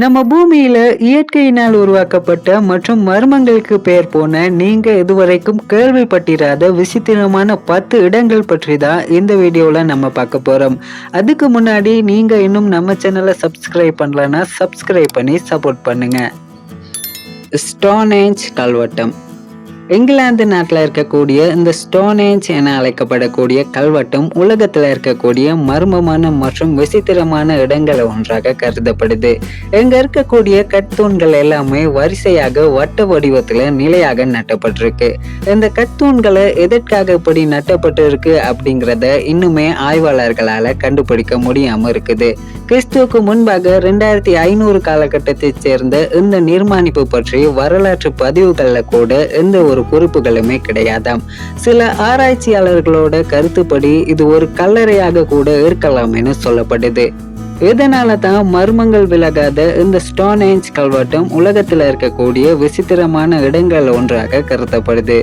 நம்ம பூமியில இயற்கையினால் உருவாக்கப்பட்ட மற்றும் மர்மங்களுக்கு பெயர் போன நீங்க இதுவரைக்கும் கேள்விப்பட்டிராத விசித்திரமான பத்து இடங்கள் பற்றி தான் இந்த வீடியோல நம்ம பார்க்க போறோம். அதுக்கு முன்னாடி நீங்க இன்னும் நம்ம சேனலை சப்ஸ்கிரைப் பண்ணலன்னா சப்ஸ்கிரைப் பண்ணி சப்போர்ட் பண்ணுங்க. ஸ்டோனேஞ்ச் கல்வட்டம் இங்கிலாந்து நாட்டில் இருக்கக்கூடிய இந்த ஸ்டோனேஞ்ச் என அழைக்கப்படக்கூடிய கல்வெட்டம் உலகத்தில் இருக்கக்கூடிய மர்மமான மற்றும் விசித்திரமான இடங்களை ஒன்றாக கருதப்படுது. இங்க இருக்கக்கூடிய கட்தூண்கள் எல்லாமே வரிசையாக வட்ட வடிவத்தில் நிலையாக நட்டப்பட்டிருக்கு. இந்த கட்தூண்களை எதற்காக இப்படி நட்டப்பட்டிருக்கு அப்படிங்கிறத இன்னுமே ஆய்வாளர்களால் கண்டுபிடிக்க முடியாம இருக்குது. கிறிஸ்துவுக்கு முன்பாக ரெண்டாயிரத்தி ஐநூறு காலகட்டத்தைச் சேர்ந்த இந்த நிர்மாணிப்பு பற்றி வரலாற்று பதிவுகளில் கூட எந்த ஒரு குறிப்புகளுமே கிடையாதாம். சில ஆராய்ச்சியாளர்களோட கருத்துப்படி இது ஒரு கல்லறையாக கூட இருக்கலாம் என சொல்லப்படுது. இதனால தான் மர்மங்கள் விலகாத இந்த ஸ்டோனேஞ்ச் கல்வெட்டும் உலகத்தில் இருக்கக்கூடிய விசித்திரமான இடங்கள் ஒன்றாக கருதப்படுது.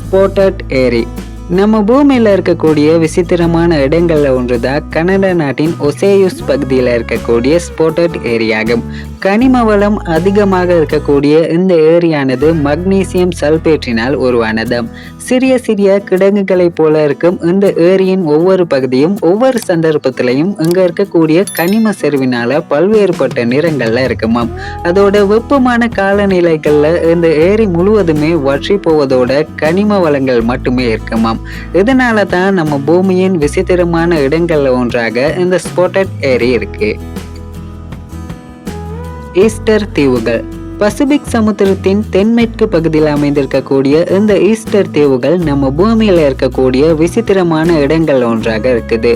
ஸ்போட்டட் ஏரி நம்ம பூமியில் இருக்கக்கூடிய விசித்திரமான இடங்கள்ல ஒன்றுதான் கனடா நாட்டின் ஒசேயூஸ் பகுதியில் இருக்கக்கூடிய ஸ்போட்டட் ஏரியாகும். கனிம வளம் அதிகமாக இருக்கக்கூடிய இந்த ஏரியானது மக்னீசியம் சல்பேட்டினால் உருவானது. சிறிய சிறிய கிடங்குகளைப் போல இருக்கும் இந்த ஏரியின் ஒவ்வொரு பகுதியும் ஒவ்வொரு சந்தர்ப்பத்திலையும் இங்க இருக்கக்கூடிய கனிம செறிவினால பல்வேறுபட்ட நிறங்கள்ல இருக்குமாம். அதோட வெப்பமான காலநிலைகள்ல இந்த ஏரி முழுவதுமே வற்றி போவதோட கனிம வளங்கள் மட்டுமே இருக்குமாம். இதனால தான் நம்ம பூமியின் விசித்திரமான இடங்கள்ல ஒன்றாக இந்த ஸ்போட்டட் ஏரி இருக்கு. ஈஸ்டர் தீவுகள். பசிபிக் சமுத்திரத்தின் தென்மேற்கு பகுதியில் அமைந்திருக்கக்கூடிய இந்த ஈஸ்டர் தீவுகள் நம்ம பூமியில் இருக்கக்கூடிய விசித்திரமான இடங்கள் ஒன்றாக இருக்குது.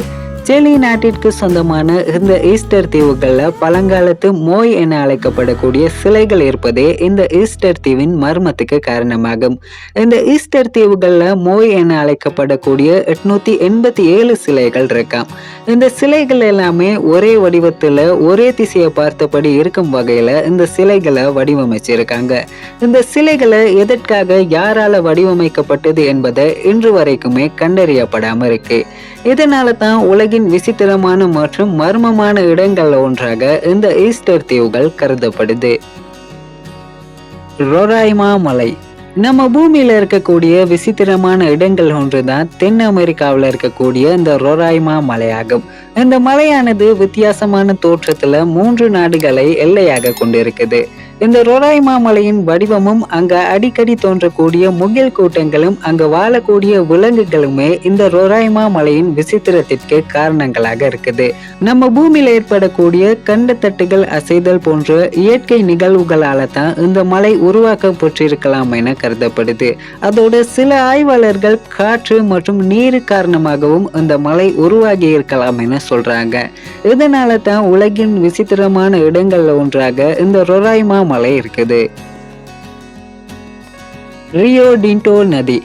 சிலி நாட்டிற்கு சொந்தமான இந்த ஈஸ்டர் தீவுகளில் பழங்காலத்து மோய் என அழைக்கப்படக்கூடிய சிலைகள் இருப்பதே இந்த ஈஸ்டர் தீவின் மர்மத்துக்கு காரணமாகும். இந்த ஈஸ்டர் தீவுகளில் மோய் என அழைக்கப்படக்கூடிய எட்நூத்தி எண்பத்தி ஏழு சிலைகள் இருக்காம். இந்த சிலைகள் எல்லாமே ஒரே வடிவத்துல ஒரே திசையை பார்த்தபடி இருக்கும் வகையில இந்த சிலைகளை வடிவமைச்சிருக்காங்க. இந்த சிலைகளை எதற்காக யாரால வடிவமைக்கப்பட்டது என்பதை இன்று வரைக்குமே கண்டறியப்படாம இருக்கு. இதனால தான் உலக உலகின் விசித்திரமான மற்றும் மர்மமான இடங்கள் ஒன்றாக இந்த ஈஸ்டர் தீவுகள் கருதப்படுது. ரொராய்மா மலை. நம்ம பூமியில இருக்கக்கூடிய விசித்திரமான இடங்கள் ஒன்றுதான் தென் அமெரிக்காவில் இருக்கக்கூடிய இந்த ரொராய்மா மலையாகும். இந்த மலையானது வித்தியாசமான தோற்றத்துல மூன்று நாடுகளை எல்லையாக கொண்டிருக்குது. இந்த ரொராய்மா மலையின் வடிவமும் அங்க அடிக்கடி தோன்றக்கூடிய முகில் கூட்டங்களும் அங்கு வாழக்கூடிய விலங்குகளுமே இந்த ரொராய்மா மலையின் விசித்திரத்திற்கு காரணங்களாக இருக்குது. நம்ம பூமியில ஏற்படக்கூடிய கண்டத்தட்டுகள் அசைதல் போன்ற இயற்கை நிகழ்வுகளால தான் இந்த மலை உருவாக்கப்பட்டிருக்கலாம் என கருதப்படுது. அதோட சில ஆய்வாளர்கள் காற்று மற்றும் நீர் காரணமாகவும் இந்த மலை உருவாகி இருக்கலாம் என சொல்றாங்க. இதனால தான் உலகின் விசித்திரமான இடங்கள்ல ஒன்றாக இந்த ரொராய்மா மலை இருக்குது. ரியோ டின்டோ நதி.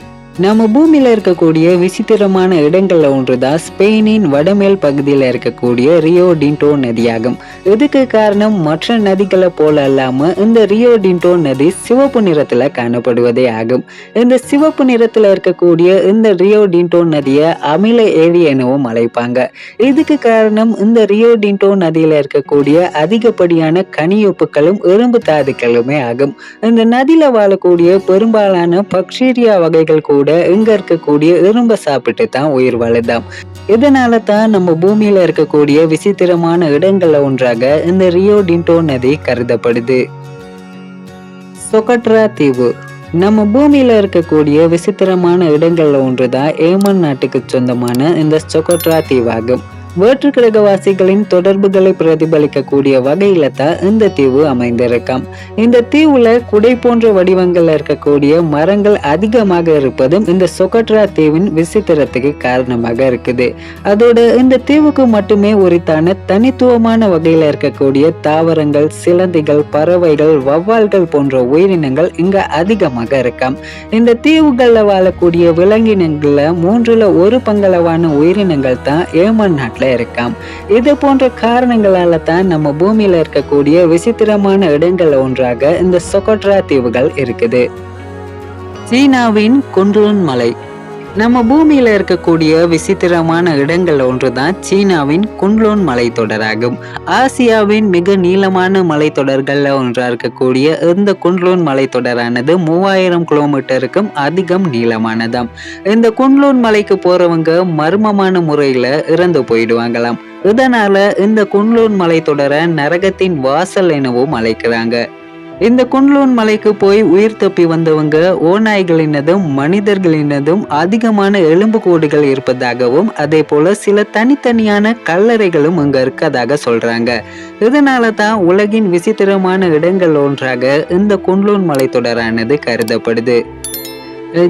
நம்ம பூமியில இருக்கக்கூடிய விசித்திரமான இடங்கள்ல ஒன்றுதான் ஸ்பெயினின் வடமேல் பகுதியில் இருக்கக்கூடிய ரியோ டின்டோ நதியாகும். இதுக்கு காரணம் மற்ற நதிகளை போல அல்லாமல் இந்த ரியோ டின்டோ நதி சிவப்பு நிறத்துல காணப்படுவதே ஆகும். இந்த சிவப்பு நிறத்துல இருக்கக்கூடிய இந்த ரியோ டின்டோ நதியை அமில ஏரி எனவும் அழைப்பாங்க. இதுக்கு காரணம் இந்த ரியோ டின்டோ நதியில இருக்கக்கூடிய அதிகப்படியான கனியுப்புகளும் இரும்பு தாதுக்களுமே ஆகும். இந்த நதியில வாழக்கூடிய பெரும்பாலான பக்டீரியா வகைகள் கூட கூட இங்க இருக்கக்கூடிய இரும்பை சாப்பிட்டு தான் உயிர் வாழுதாம். இதனால தான் நம்ம பூமியில இருக்கக்கூடிய விசித்திரமான இடங்கள்ல ஒன்றாக இந்த ரியோ டின்டோ நதி கருதப்படுது. சொகட்ரா தீவு. நம்ம பூமியில இருக்கக்கூடிய விசித்திரமான இடங்கள்ல ஒன்றுதான் ஏமன் நாட்டுக்கு சொந்தமான இந்த சொகோட்ரா தீவாகும். வேற்று கிரகவாசிகளின் தொடர்புகளை பிரதிபலிக்கக்கூடிய வகையில தான் இந்த தீவு அமைந்திருக்கும். இந்த தீவுல குடை போன்ற வடிவங்கள்ல இருக்கக்கூடிய மரங்கள் அதிகமாக இருப்பதும் இந்த சொகட்ரா தீவின் விசித்திரத்துக்கு காரணமாக இருக்குது. அதோட இந்த தீவுக்கு மட்டுமே உரித்தான தனித்துவமான வகையில இருக்கக்கூடிய தாவரங்கள் சிலந்திகள் பறவைகள் வவ்வால்கள் போன்ற உயிரினங்கள் இங்க அதிகமாக இருக்கும். இந்த தீவுகள்ல வாழக்கூடிய விலங்கினங்கள்ல மூன்றுல ஒரு பங்களவான உயிரினங்கள் தான் ஏமன் நாட்டில் இருக்காம். இது போன்ற காரணங்களால தான் நம்ம பூமியில இருக்கக்கூடிய விசித்திரமான இடங்கள் ஒன்றாக இந்த சொகட்ரா தீவுகள் இருக்குது. சீனாவின் குன்றுன் மலை. நம்ம பூமியில இருக்கக்கூடிய விசித்திரமான இடங்கள் ஒன்றுதான் சீனாவின் குன்லோன் மலைத்தொடராகும். ஆசியாவின் மிக நீளமான மலைத்தொடர்கள்ல ஒன்றா இருக்கக்கூடிய இந்த குன்லோன் மலைத்தொடரானது மூவாயிரம் கிலோமீட்டருக்கும் அதிகம் நீளமானதாம். இந்த குன்லோன் மலைக்கு போறவங்க மர்மமான முறையில இறந்து போயிடுவாங்களாம். இதனால இந்த குன்லூன் மலைத்தொடரை நரகத்தின் வாசல் எனவும் அழைக்கிறாங்க. இந்த குன்லூன் மலைக்கு போய் உயிர் தப்பி வந்தவங்க ஓநாய்களினதும் மனிதர்களினதும் அதிகமான எலும்புக்கூடுகள் இருப்பதாகவும் அதே போல சில தனித்தனியான கல்லறைகளும் அங்க இருக்கதாக சொல்றாங்க. இதனால தான் உலகின் விசித்திரமான இடங்கள் ஒன்றாக இந்த குன்லூன் மலைத்தொடரானது கருதப்படுது.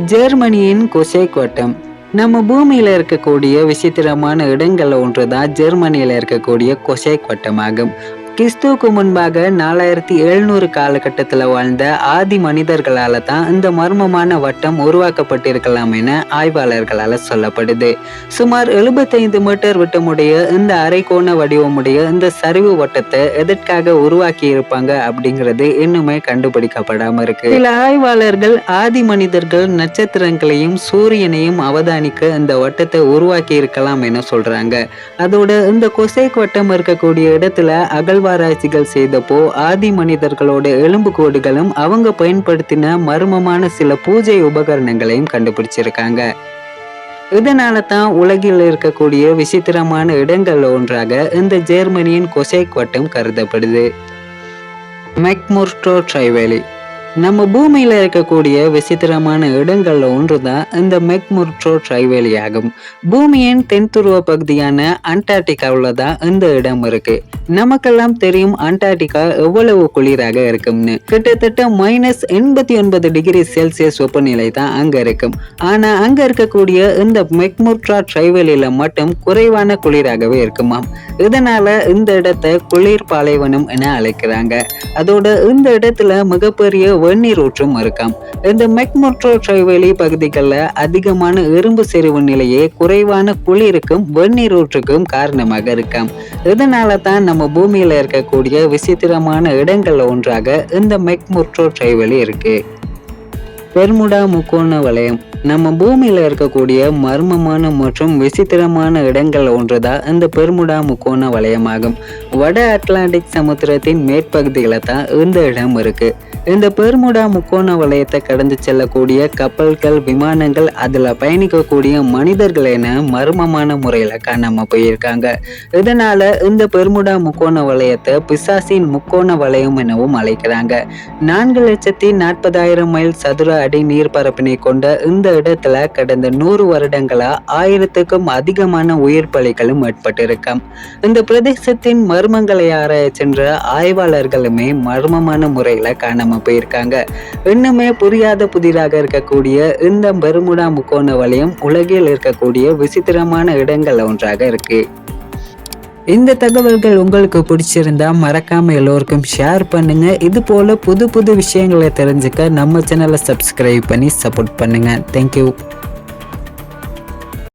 ஜெர்மனியின் கொசைக் வட்டம் நம்ம பூமியில இருக்கக்கூடிய விசித்திரமான இடங்கள் ஒன்றுதான் ஜெர்மனியில இருக்கக்கூடிய கொசேக் வட்டமாகும் கிறிஸ்துவுக்கு முன்பாக நாலாயிரத்தி எழுநூறு காலகட்டத்தில் வாழ்ந்த ஆதி மனிதர்களால தான் இந்த மர்மமான வட்டம் உருவாக்கப்பட்டிருக்கலாம் என ஆய்வாளர்களால் சொல்லப்படுது. சுமார் எழுபத்தைந்து மீட்டர் விட்டமுடைய இந்த அரைக்கோண வடிவமுடைய இந்த சரிவு வட்டத்தை எதற்காக உருவாக்கி இருப்பாங்க அப்படிங்கிறது இன்னுமே கண்டுபிடிக்கப்படாம இருக்கு. சில ஆய்வாளர்கள் ஆதி மனிதர்கள் நட்சத்திரங்களையும் சூரியனையும் அவதானிக்க இந்த வட்டத்தை உருவாக்கி இருக்கலாம் என சொல்றாங்க. அதோட இந்த கொசைக் வட்டம் இருக்கக்கூடிய இடத்துல அகழ்வ அகழ்வாராய்ச்சிகள் செய்தப்போ ஆதி மனிதர்களோட எலும்புக்கூடுகளும் அவங்க பயன்படுத்தின மர்மமான சில பூஜை உபகரணங்களையும் கண்டுபிடிச்சிருக்காங்க. இதனால தான் உலகில் இருக்கக்கூடிய விசித்திரமான இடங்கள் ஒன்றாக இந்த ஜெர்மனியின் கொசைக் வட்டம் கருதப்படுது. McMurdo dry valley. நம்ம பூமியில இருக்கக்கூடிய விசித்திரமான இடங்கள்ல ஒன்றுதான் இந்த மெக்முர்ட்ரோ ட்ரைவேலி ஆகும் பூமியின் தென்துருவ பகுதியான அண்டார்டிகாவில் தான் இந்த இடம் இருக்கு. நமக்கெல்லாம் தெரியும் அண்டார்டிகா எவ்வளவு குளிராக இருக்கும்னு. கிட்டத்தட்ட மைனஸ் எண்பத்தி ஒன்பது டிகிரி செல்சியஸ் வெப்பநிலை தான் அங்க இருக்கும். ஆனா அங்க இருக்கக்கூடிய இந்த மெக்முர்ட்ரா ட்ரைவேலியில மட்டும் குறைவான குளிராகவே இருக்குமாம். இதனால இந்த இடத்தை குளிர் பாலைவனம் என அழைக்கிறாங்க. அதோட இந்த இடத்துல மிகப்பெரிய வெந்நீர் ஊற்றும் இருக்காம் இந்த மெக்மொட்ரோ ட்ரைவெளி பகுதிகளில் அதிகமான இரும்பு செறிவு நிலையே குறைவான குளிருக்கும் வெந்நீர் ஊற்றுக்கும் காரணமாக இருக்காம். இதனால தான் நம்ம பூமியில இருக்கக்கூடிய விசித்திரமான இடங்கள்ல ஒன்றாக இந்த மெக்முட்ரோ ட்ரைவெளி இருக்கு. பெர்முடா முக்கோண வளையம். நம்ம பூமியில் இருக்கக்கூடிய மர்மமான மற்றும் விசித்திரமான இடங்கள் ஒன்றுதான் இந்த பெருமுடா முக்கோண வளையமாகும். வட அட்லாண்டிக் சமுத்திரத்தின் மேற்பகுதியில் தான் இந்த இடம் இருக்கு. இந்த பெருமுடா முக்கோண வளையத்தை கடந்து செல்லக்கூடிய கப்பல்கள் விமானங்கள் அதில் பயணிக்கக்கூடிய மனிதர்கள் என மர்மமான முறையில் காணாம போயிருக்காங்க. இதனால இந்த பெருமுடா முக்கோண வளையத்தை பிசாசின் முக்கோண வளையம் எனவும் அழைக்கிறாங்க. நான்கு லட்சத்தி நாற்பதாயிரம் மைல் சதுர அடி நீர்பரப்பினை கொண்ட இந்த இடத்துல கடந்த நூறு வருடங்களா ஆயிரத்துக்கும் அதிகமான உயிர் பலிகளும் ஏற்பட்டிருக்கும் இந்த பிரதேசத்தின் மர்மங்களை ஆராய சென்ற ஆய்வாளர்களுமே மர்மமான முறையில காணாம போயிருக்காங்க. இன்னுமே புரியாத புதிராக இருக்கக்கூடிய இந்த பெருமுடா முக்கோண வலயம் உலகில் இருக்கக்கூடிய விசித்திரமான இடங்கள் ஒன்றாக இருக்கு. இந்த தகவல்கள் உங்களுக்கு பிடிச்சிருந்தா மறக்காம எல்லோருக்கும் ஷேர் பண்ணுங்க. இது போல புது புது விஷயங்களை தெரிஞ்சுக்க நம்ம சேனலை சப்ஸ்கிரைப் பண்ணி சப்போர்ட் பண்ணுங்க. தேங்க்யூ